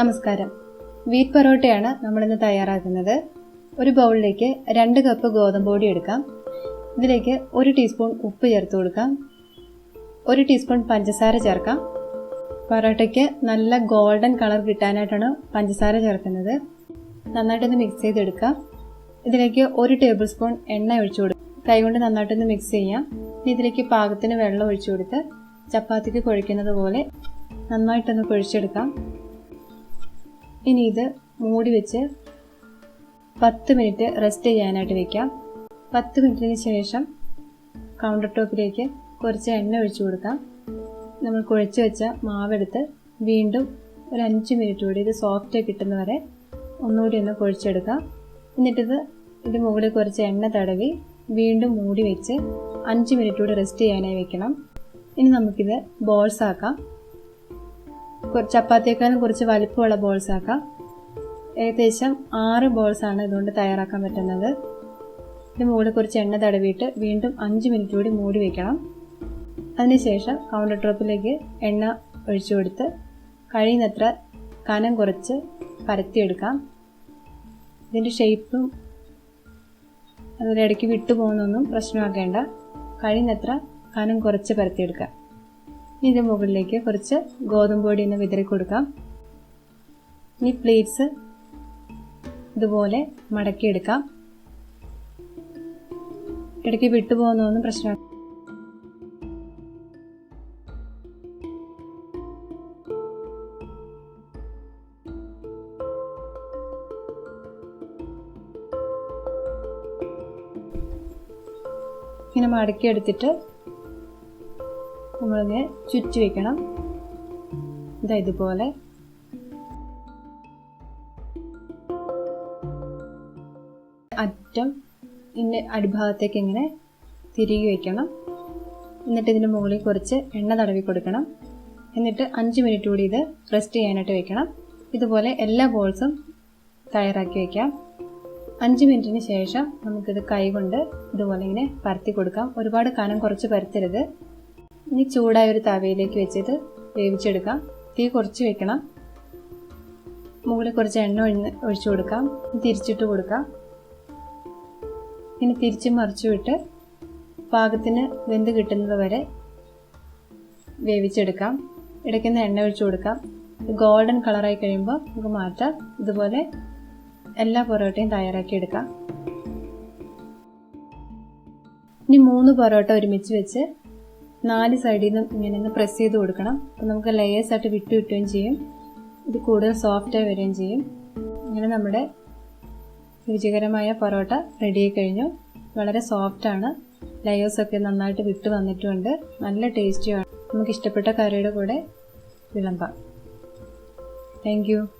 നമസ്കാരം. വീറ്റ് പൊറോട്ടയാണ് നമ്മളിന്ന് തയ്യാറാക്കുന്നത്. ഒരു ബൗളിലേക്ക് രണ്ട് കപ്പ് ഗോതമ്പ് പൊടി എടുക്കാം. ഇതിലേക്ക് ഒരു ടീസ്പൂൺ ഉപ്പ് ചേർത്ത് കൊടുക്കാം. ഒരു ടീസ്പൂൺ പഞ്ചസാര ചേർക്കാം. പൊറോട്ടയ്ക്ക് നല്ല ഗോൾഡൻ കളർ കിട്ടാനായിട്ടാണ് പഞ്ചസാര ചേർക്കുന്നത്. നന്നായിട്ടൊന്ന് മിക്സ് ചെയ്തെടുക്കാം ഇതിലേക്ക് ഒരു ടേബിൾ സ്പൂൺ എണ്ണ ഒഴിച്ചു കൊടുക്കും കൈകൊണ്ട് നന്നായിട്ടൊന്ന് മിക്സ് ചെയ്യാം ഇതിലേക്ക് പാകത്തിന് വെള്ളം ഒഴിച്ചു കൊടുത്ത് ചപ്പാത്തിക്ക് കുഴയ്ക്കുന്നത് പോലെ നന്നായിട്ടൊന്ന് കുഴച്ചെടുക്കാം. ഇനി ഇത് മൂടി വെച്ച് പത്ത് മിനിറ്റ് റെസ്റ്റ് ചെയ്യാനായിട്ട് വെക്കാം. പത്ത് മിനിറ്റിന് ശേഷം കൗണ്ടർ ടോപ്പിലേക്ക് കുറച്ച് എണ്ണ ഒഴിച്ചു കൊടുക്കാം. നമ്മൾ കുഴച്ച് വെച്ച മാവെടുത്ത് വീണ്ടും ഒരു അഞ്ച് മിനിറ്റ് കൂടി ഇത് സോഫ്റ്റ് കിട്ടുന്നവരെ ഒന്നുകൂടി ഒന്ന് കുഴച്ചെടുക്കാം. എന്നിട്ടിത് ഇത് മുകളിൽ കുറച്ച് എണ്ണ തടവി വീണ്ടും മൂടി വെച്ച് അഞ്ച് മിനിറ്റ് കൂടി റെസ്റ്റ് ചെയ്യാനായി വെക്കണം. ഇനി നമുക്കിത് ബോൾസ് ആക്കാം. ചപ്പാത്തിയേക്കാളും കുറച്ച് വലിപ്പമുള്ള ബോൾസ് ആക്കാം. ഏകദേശം ആറ് ആണ് ഇതുകൊണ്ട് തയ്യാറാക്കാൻ പറ്റുന്നത്. ഇത് മുകളിൽ കുറച്ച് എണ്ണ തടവിയിട്ട് വീണ്ടും അഞ്ച് മിനിറ്റ് കൂടി മൂടി വെക്കണം. അതിനുശേഷം കൗണ്ടർ ടോപ്പിലേക്ക് എണ്ണ ഒഴിച്ചു കൊടുത്ത് കഴിയുന്നത്ര കനം കുറച്ച് പരത്തിയെടുക്കാം. ഇതിന്റെ ഷേപ്പും അതുപോലെ ഇടയ്ക്ക് വിട്ടു പോകുന്നൊന്നും പ്രശ്നമാക്കേണ്ട. കഴിയുന്നത്ര കനം കുറച്ച് പരത്തിയെടുക്കാം. ഇതിന് മുകളിലേക്ക് കുറച്ച് ഗോതമ്പ് പൊടി ഒന്ന് വിതറി കൊടുക്കാം. ഇനി പ്ലേറ്റ്സ് ഇതുപോലെ മടക്കിയെടുക്കാം. ഇടയ്ക്ക് വിട്ടുപോകുന്ന പ്രശ്നമാണ് ഇങ്ങനെ മടക്കി എടുത്തിട്ട് നമ്മളിങ്ങനെ ചുറ്റി വെക്കണം. ഇതാ ഇതുപോലെ. അറ്റം ഇതിന്റെ അടിഭാഗത്തേക്ക് ഇങ്ങനെ തിരികെ വയ്ക്കണം എന്നിട്ട് ഇതിന്റെ മുകളിൽ കുറച്ച് എണ്ണ തടവി കൊടുക്കണം. എന്നിട്ട് അഞ്ച് മിനിറ്റ് കൂടി ഇത് റെസ്റ്റ് ചെയ്യാനായിട്ട് വെക്കണം. ഇതുപോലെ എല്ലാ ബോൾസും തയ്യാറാക്കി വയ്ക്കാം അഞ്ച് മിനിറ്റിന് ശേഷം നമുക്കിത് കൈകൊണ്ട് ഇതുപോലെ ഇങ്ങനെ പരത്തി കൊടുക്കാം. ഒരുപാട് കനം കുറച്ച് പരത്തരുത്. ഇനി ചൂടായ ഒരു തവയിലേക്ക് വെച്ചിട്ട് വേവിച്ചെടുക്കാം. തീ കുറച്ച് വെക്കണം. മുകളിൽ കുറച്ച് എണ്ണ ഒഴിച്ചു കൊടുക്കാം. തിരിച്ചിട്ട് കൊടുക്കാം. ഇനി തിരിച്ച് മറിച്ചു വിട്ട് പാകത്തിന് വെന്ത് കിട്ടുന്നത് വരെ വേവിച്ചെടുക്കാം. ഇടയ്ക്കുന്ന എണ്ണ ഒഴിച്ചു കൊടുക്കാം. ഗോൾഡൻ കളറായി കഴിയുമ്പോൾ നമുക്ക് മാറ്റാം. ഇതുപോലെ എല്ലാ പൊറോട്ടയും തയ്യാറാക്കി എടുക്കാം. ഇനി മൂന്ന് പൊറോട്ട ഒരുമിച്ച് വെച്ച് നാല് സൈഡിൽ നിന്നും ഇങ്ങനെ ഒന്ന് പ്രസ് ചെയ്ത് കൊടുക്കണം. അപ്പോൾ നമുക്ക് ലെയേഴ്സ് ആയിട്ട് വിട്ടു കിട്ടുകയും ചെയ്യും. ഇത് കൂടുതൽ സോഫ്റ്റായി വരികയും ചെയ്യും. ഇങ്ങനെ നമ്മുടെ രുചികരമായ പൊറോട്ട റെഡിയായി കഴിഞ്ഞു. വളരെ സോഫ്റ്റാണ് ലെയേഴ്സൊക്കെ നന്നായിട്ട് വിട്ട് വന്നിട്ടുമുണ്ട് നല്ല ടേസ്റ്റിയാണ് നമുക്ക് ഇഷ്ടപ്പെട്ട കറിയുടെ കൂടെ വിളമ്പാം. താങ്ക്